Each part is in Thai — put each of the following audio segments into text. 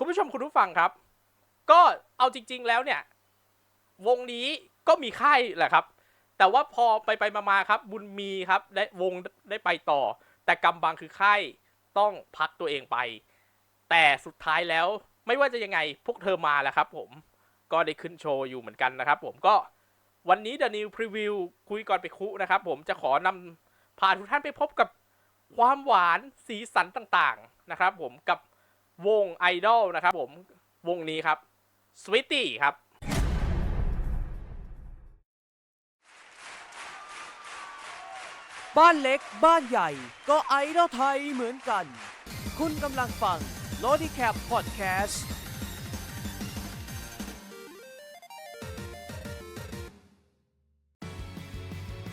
คุณผู้ชมคุณผู้ฟังครับ ก็เอาจริง ๆ แล้วเนี่ย วงนี้ก็มีค่ายแหละครับ แต่ว่าพอไปไปมาๆครับ บุญมีครับได้วงได้ไปต่อ แต่กำบังคือค่ายต้องพักตัวเองไป แต่สุดท้ายแล้วไม่ว่าจะยังไงพวกเธอมาแล้วครับ ผมก็ได้ขึ้นโชว์อยู่เหมือนกันนะครับ ผมก็วันนี้ The New Preview คุยก่อนไปคุนะครับ ผมจะขอนำพาทุกท่านไปพบกับความหวานสีสันต่างๆนะครับ ผมกับ วงไอดอลนะครับผมวงนี้ครับ Sweetie ครับบ้านเล็กบ้านใหญ่ก็ไอดอลไทยเหมือนกัน คุณกำลังฟัง l o d i c a p Podcast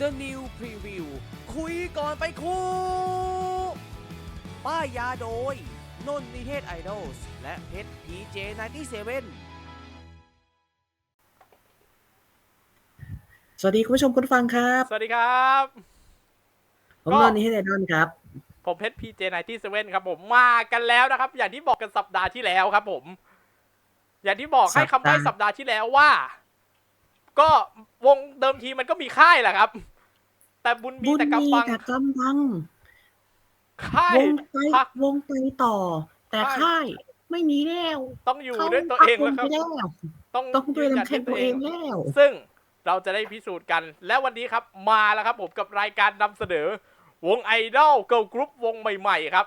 The New Preview คุยก่อนไปคู่ ป้ายยาโดย นนนิเทศไอดอลและเพชร PJ 97สวัสดีคุณผู้ชมคุณผู้ฟังครับ สวัสดีครับผมก็นนท์นิเทศไอดอนครับ ผมเพชร PJ 97ครับ ผมมากันแล้วนะครับ อย่างที่บอกกันสัปดาห์ที่แล้วครับ ผม อย่างที่บอกให้คำใบ้สัสัปปดาห์ดาห์ที่แล้วว่า ก็วงเดิมทีมันก็มีค่ายแหละครับ แต่บุญมีบุญแต่มีกำบังแต่กำบัง ค่ายวงไปพัก วงไปต่อ แต่ค่ายค่าย ไม่มีแล้วต้องอยู่ขาด้วยตัวเองแล้วครับพักวงไปแล้ว ต้องต้องด้วยยืนยันลำแข้งตัวเองแล้ว ซึ่งเราจะได้พิสูจน์กัน และวันนี้ครับมาแล้วครับผมกับรายการนำเสนอ วงไอดอลเกิร์ลกรุ๊ปวงใหม่ๆครับ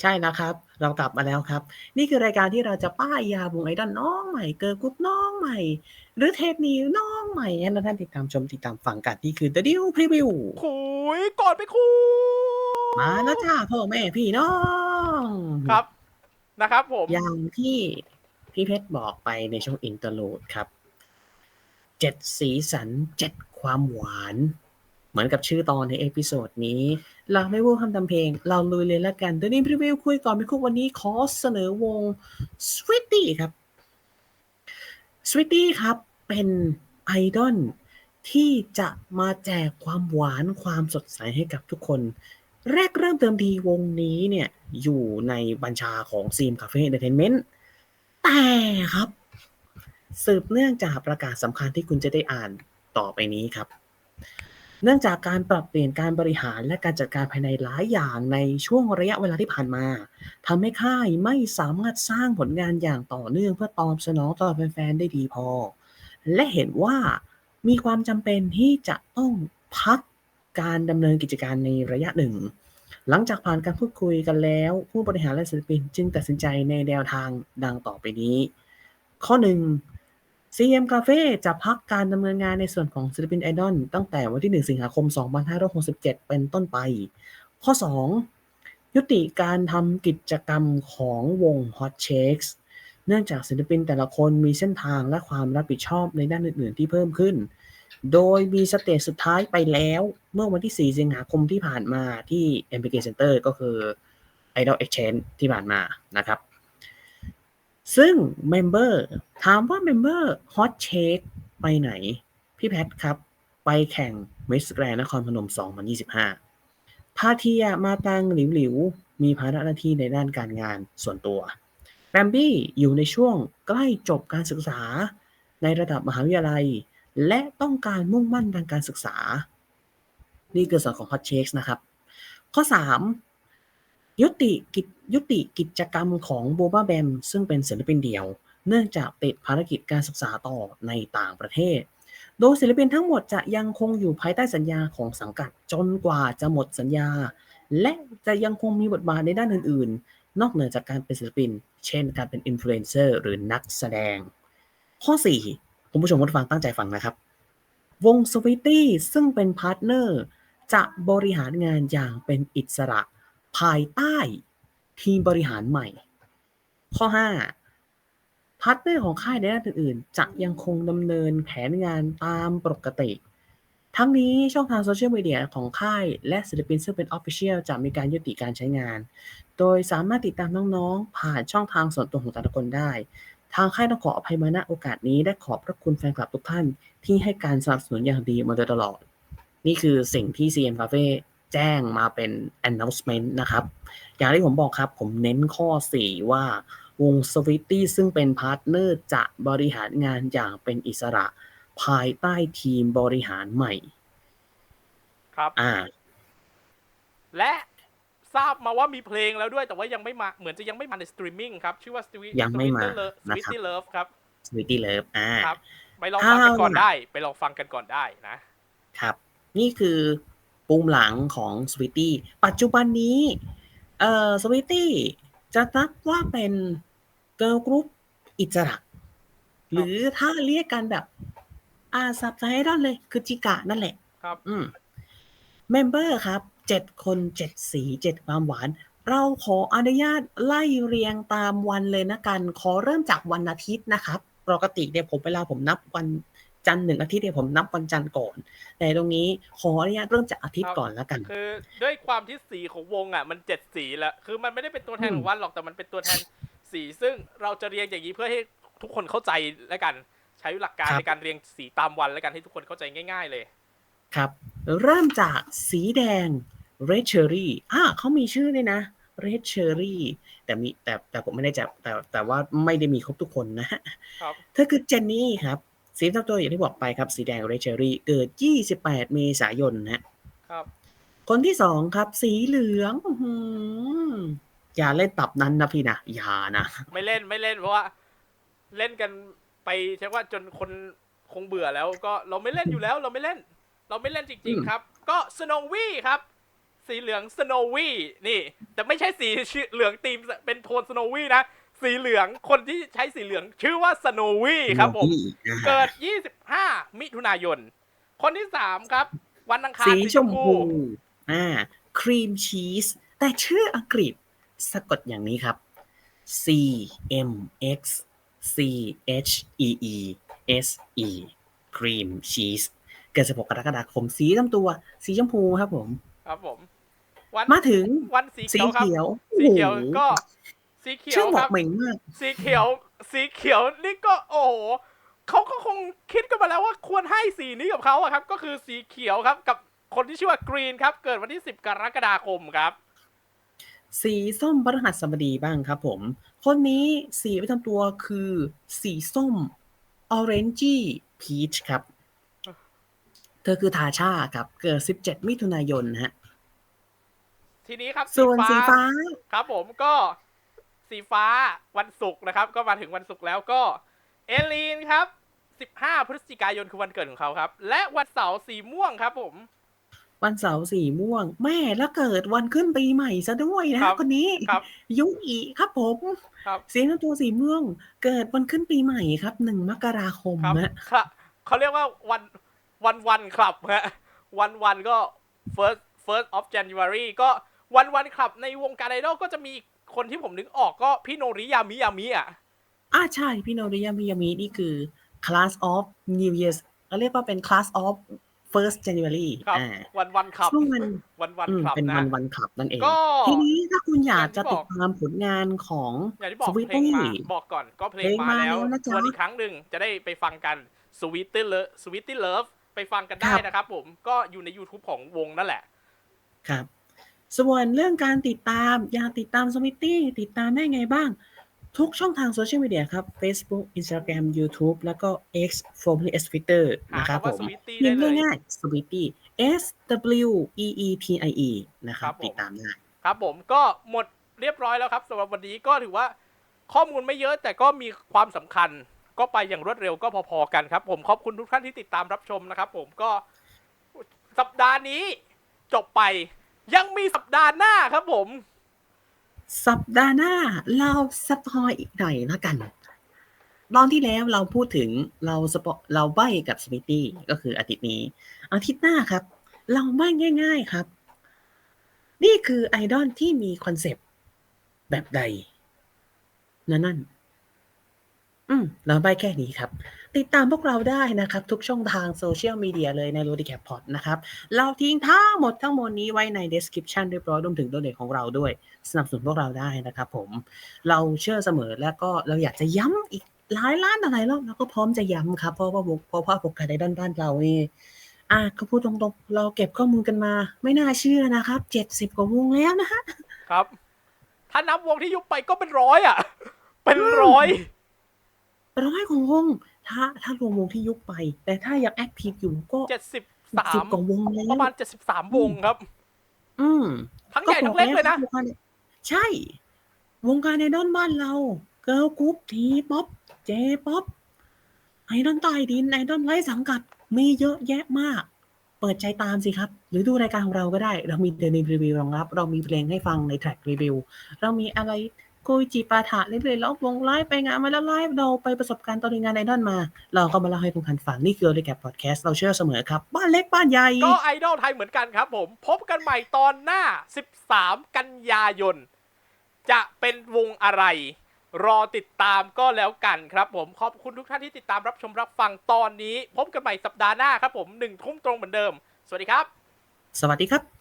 ใช่แล้วครับ เรากลับมาแล้วครับ นี่คือรายการที่เราจะป้ายยาวงไอดอลน้องใหม่ เกิร์ลกรุ๊ปน้องใหม่ หรือเทปนี้น้องใหม่ให้เราท่านติดตามชมติดตามฟังกันนี่คือ The Deal Preview คุยก่อนไปคุย มาแล้วจ้าพ่อแม่พี่น้องครับนะครับ ผมอย่างที่พี่เพชรบอกไปในช่วงอินเตอร์ลูดครับเจ็ดสีสันเจ็ดความหวาน เหมือนกับชื่อตอนในเอพิโซดนี้ เราไม่พูดคำทำเพลง เราลุยเลยละกันเดี๋ยวนี้พรีวิวคุยก่อนไปคุกวันนี้ขอเสนอวง Sweetie ครับ Sweetie ครับเป็นไอดอลที่จะมาแจกความหวานความสดใสให้กับทุกคน แรกเริ่มเติมทีวงนี้เนี่ย อยู่ในบัญชาของซีมคาเฟ่เอนเตอร์เทนเมนต์แต่ครับ สืบเนื่องจากประกาศสำคัญที่คุณจะได้อ่านต่อไปนี้ครับ เนื่องจากการปรับเปลี่ยนการบริหารและการจัดการภายในหลายอย่างในช่วงระยะเวลาที่ผ่านมาทำให้ค่ายไม่สามารถสร้างผลงานอย่างต่อเนื่องเพื่อตอบสนองต่อแฟนๆได้ดีพอ และเห็นว่ามีความจำเป็นที่จะต้องพัก การดำเนินกิจการในระยะหนึ่ง หลังจากผ่านการพูดคุยกันแล้ว ผู้บริหารและศิลปินจึงตัดสินใจในแนวทางดังต่อไปนี้ ข้อ 1 CM Cafe จะพักการดำเนินงานในส่วนของศิลปินไอดอลตั้งแต่วันที่ 1 สิงหาคม 2567 เป็นต้นไป ข้อ 2 ยุติการทำกิจกรรมของวง Hot Shakes เนื่องจากศิลปินแต่ละคนมีเส้นทางและความรับผิดชอบในด้านอื่น ๆ ที่เพิ่มขึ้น โดยมีสเตจสุดท้ายไปแล้ว เมื่อวันที่ 4 สิงหาคมที่ผ่านมาที่ MPK Center ก็คือ Idol Exchange ที่ผ่านมานะครับ ซึ่งเมมเบอร์ถามว่าเมมเบอร์ Hot Shake ไปไหน พี่แพทครับ ไปแข่ง Miss Grand นครพนม 2025 พาทียมาตังหลิวหลิว มีภาระหน้าที่ในด้านการงานส่วนตัวแบมบี้อยู่ในช่วงใกล้จบการศึกษาในระดับมหาวิทยาลัย และต้องการมุ่งมั่นทางการศึกษา นี่คือส่วนของ Hot Shakes นะครับ ข้อ 3 ยุติกิจยุติกิจกรรมของโบบาแบมซึ่งเป็นศิลปินเดี่ยว เนื่องจากติดภารกิจการศึกษาต่อในต่างประเทศ โดยศิลปินทั้งหมดจะยังคงอยู่ภายใต้สัญญาของสังกัดจนกว่าจะหมดสัญญา และจะยังคงมีบทบาทในด้านอื่นๆ นอกเหนือจากการเป็นศิลปิน เช่น การเป็นอินฟลูเอนเซอร์หรือนักแสดง ข้อ 4 คุณผู้ชมผู้ฟังตั้งใจฟังนะครับ วงสวิตตี้ซึ่งเป็นพาร์ทเนอร์จะบริหารงานอย่างเป็นอิสระภายใต้ทีมบริหารใหม่ ข้อ 5พาร์ทเนอร์ของค่ายในด้านอื่นๆ จะยังคงดำเนินแผนงานตามปกติ ทั้งนี้ช่องทางโซเชียลมีเดียของค่ายและศิลปินซึ่งเป็นออฟฟิเชียลจะมีการยุติการใช้งาน โดยสามารถติดตามน้องๆ ผ่านช่องทางส่วนตัวของแต่ละคนได้ ทางค่ายต้องขออภัยมาณโอกาสนี้และขอบพระคุณแฟนคลับทุกท่าน ที่ให้การสนับสนุนอย่างดีมาโดยตลอด นี่คือสิ่งที่ CM Cafe แจ้งมาเป็น announcement นะครับ อย่างที่ผมบอกครับ ผมเน้นข้อ 4 ว่าวงสวิตตี้ซึ่งเป็นพาร์ทเนอร์จะบริหารงานอย่างเป็นอิสระ ภายใต้ทีมบริหารใหม่ ครับ อ่า และ ทราบมาว่ามีเพลงแล้วด้วยแต่ว่ายังไม่มาเหมือนจะยังไม่มาในสตรีมมิ่งครับ ชื่อว่า Sweet ยังไม่มา Sweeter Love นะครับ Sweetie Love ครับสวิตตี้เลิฟอ่าครับไปลองฟังกันก่อนเอาล่ะได้ ไปลองฟังกันก่อนได้นะ ครับ นี่คือปูมหลังของสวิตตี้ปัจจุบันนี้ เอ่อสวิตตี้จะนับว่าเป็นเกิร์ลกรุ๊ปอิสระหรือถ้าเรียกกันแบบ อาสับไซดอนเลย คือจิกะนั่นแหละ ครับ อืมเมมเบอร์ครับ เจ็ดคนเจ็ดสีเจ็ดความหวาน เราขออนุญาตไล่เรียงตามวันเลยนะกัน ขอเริ่มจากวันอาทิตย์นะครับ ปกติเนี่ยผมเวลาผมนับวันจันทร์หนึ่งอาทิตย์เนี่ยผมนับวันจันทร์ก่อน แต่ตรงนี้ขออนุญาตเริ่มจากอาทิตย์ก่อนแล้วกัน คือด้วยความที่สีของวงอะมันเจ็ดสีแล้วคือมันไม่ได้เป็นตัวแทนอืมของวันหรอกแต่มันเป็นตัวแทนสีซึ่งเราจะเรียงอย่างนี้เพื่อให้ทุกคนเข้าใจแล้วกัน ใช้หลักการในการเรียงสีตามวันแล้วกันให้ทุกคนเข้าใจง่าย ๆ เลย ครับ เริ่มจากสีแดง red cherry อ่าเขามีชื่อเลยนะ red cherry แต่มีแต่แต่ผมไม่ได้จะแต่แต่ว่าไม่ได้มีครบทุกคนนะฮะครับเธอคือเจนนี่ครับสีประจำตัวอย่างที่บอกไปครับ สีแดง red cherry เกิด 28 เมษายนนะฮะครับ คนที่สองครับ สีเหลืองอื้อหืออย่าเล่นตับนั้นนะพี่นะอย่านะ ไม่เล่นไม่เล่นเพราะว่า เล่นกันไปใช่ว่าจนคนคงเบื่อแล้ว ก็เราไม่เล่นอยู่แล้ว เราไม่เล่น เราไม่เล่นจริงอืมๆครับ ก็สโนวี่ครับ สีเหลืองสโนวี่นี่ แต่ไม่ใช่สีชื่อเหลืองตีมเป็นโทนสโนวี่นะสีเหลืองคนที่ใช้สีเหลืองชื่อว่าสโนวี่ครับผมนี่อ่าเกิด 25 มิถุนายน คนที่3ครับ วันอังคารสีชมพูอ่าครีมชีส แต่ชื่ออังกฤษสะกดอย่างนี้ครับ C M X C H E E S E ครีมชีส เกิด 16 กรกฎาคม สีลำตัว สีชมพูครับผม ครับผม วันมาถึงวันสีสีเขียวครับเขียวสีเขียวโอ้โหก็สีเขียชื่วอเหคมาะรับเหม่งมากสีเขียว สีเขียวนี่ก็โอ้โหเขาก็คงคิดกันมาแล้วว่าควรให้สีนี้กับเขาอะครับ ก็คือสีเขียวครับกับคนที่ชื่อว่ากรีนครับ เกิดวันที่ 10 กรกฎาคมครับ สีส้มพฤหัสบดีบ้างครับผม คนนี้สีประจำตัวคือ สีส้ม Orange Peach ครับ เธอคือทาชาครับ เกิด 17 มิถุนายนนะฮะ ทีนี้ครับส่วนสีฟ้าครับ ผมก็สีฟ้าวันศุกร์นะครับ ก็มาถึงวันศุกร์แล้วก็เอลีนครับ 15 พฤศจิกายนคือวันเกิดของเขาครับ และวันเสาร์สีม่วงครับ ผม วันเสาร์สีม่วง แม่แล้วเกิดวันขึ้นปีใหม่ซะด้วยนะครับคนนี้ครับยุอีครับผมครับสีประจำตัวสีม่วง เกิดวันขึ้นปีใหม่ครับหนึ่งมกราคมครับฮะครับเขาเรียกว่าวันวันวันคลับฮะวันวันก็ first first of January ก็ วันวันคลับในวงการไอดอลก็จะมีคนที่ผมนึกออกก็พี่โนริยามิยามิอะอ่าใช่พี่โนริยามิยามินี่คือ class of New Year's เขาเรียกว่าเป็น class of first January ครับอ่าวันวันคลับซึ่งมันวันวันอืมคลับเป็นนะวันวันขับนั่นเองก็ทีนี้ถ้าคุณอยากจะอย่างที่ติบดอกตามผลงานของอย่างที่บอกสวิตเพลงตี้มาบอกก่อนก็เพลงเพลงมามาแล้วแล้วนะจ๊ะทวนอีกครั้งหนึ่งจะได้ไปฟังกัน Sweetie Love Sweetie Love ไปฟังกันได้ครับนะครับผมก็อยู่ใน YouTube ของวงนั่นแหละ ครับ ส่วนเรื่องการติดตาม อยากติดตามสวิตตี้ติดตามได้ไงบ้าง ทุกช่องทางโซเชียลมีเดียครับ Facebook Instagram YouTube แล้วก็ X formerly S Twitter หานะครับคำว่าผม Sweetie เรียนได้เลยง่ายๆ Sweetie S W E E T I E นะครับครับผมติดตามได้ครับผมก็หมดเรียบร้อยแล้วครับสำหรับวันนี้ก็ถือว่าข้อมูลไม่เยอะแต่ก็มีความสำคัญก็ไปอย่างรวดเร็วก็พอๆกันครับ ผมขอบคุณทุกท่านที่ติดตามรับชมนะครับ ผมก็สัปดาห์นี้จบไป ยังมีสัปดาห์หน้าครับผม สัปดาห์หน้าเราสปอยอีกหน่อยแล้วกันตอนที่แล้วเราพูดถึงเราสปอเราใบกับสมิตี้ก็คืออาทิตย์นี้ อาทิตย์หน้าครับ เราใบง่าย ๆครับ นี่คือไอดอลที่มีคอนเซปต์แบบใด นั่นนั่นอืมเราใบแค่นี้ครับ ติดตามพวกเราได้นะครับ ทุกช่องทางโซเชียลมีเดียเลยใน r o d i c a p p o d นะครับ เราทิ้งทั้งหมดทั้งมวลนี้ไว้ใน description เรียบร้อยรวมถึงตัวเด็กของเราด้วย สนับสนุนพวกเราได้นะครับผม เราเชื่อเสมอแล้วก็เราอยากจะย้ำอีกหลายล้านอะไรรอบเราก็พร้อมจะย้ำครับ เพราะว่าเพราะว่าโปรแกรมในด้านบ้านเรานี่อะก็พูดตรงๆ เราเก็บข้อมูลกันมา ไม่น่าเชื่อนะครับเจ็ดสิบกว่าวงแล้วนะฮะครับ ถ้านับวงที่ยุบไปก็เป็นร้อยอะไปเป็นร้อยร้อยของวง ถ้าถ้ารวมวงที่ยุบไป แต่ถ้ายังแอคทีฟอยู่ก็เจ็ดสิบสาสิบมกว่าวงแล้วประมาณเจ็ดสิบสามวงครับ อืมทั้งใหญ่ทั้งเล็กเลยนะวงการใช่ วงการไอดอลบ้านเรา เกิร์ลกรุ๊ปทีป๊อปเจป๊อปไอดอลใต้ดินไอดอลไร้สังกัด มีเยอะแยะมาก เปิดใจตามสิครับ หรือดูรายการของเราก็ได้ เรามีเดนิรีวิวรองรับ เรามีเพลงให้ฟังในแทร็กรีวิว เรามีอะไร โกยจีปาถะเรื่อยๆแล้ววงไลฟ์ไปงานมาแล้วไลฟ์เราไปประสบการณ์ตอนในงานไอดอลมา เราก็มาเล่าให้ทุกท่านฟังนี่คือรีแคปพอดแคสต์เราเชื่อเสมอครับ บ้านเล็กบ้านใหญ่ ก็ไอดอลไทยเหมือนกันครับผม พบกันใหม่ตอนหน้า 13 กันยายน จะเป็นวงอะไร รอติดตามก็แล้วกันครับผม ขอบคุณทุกท่านที่ติดตามรับชมรับฟังตอนนี้ พบกันใหม่สัปดาห์หน้าครับผมหนึ่งทุ่มตรงเหมือนเดิม สวัสดีครับ สวัสดีครับ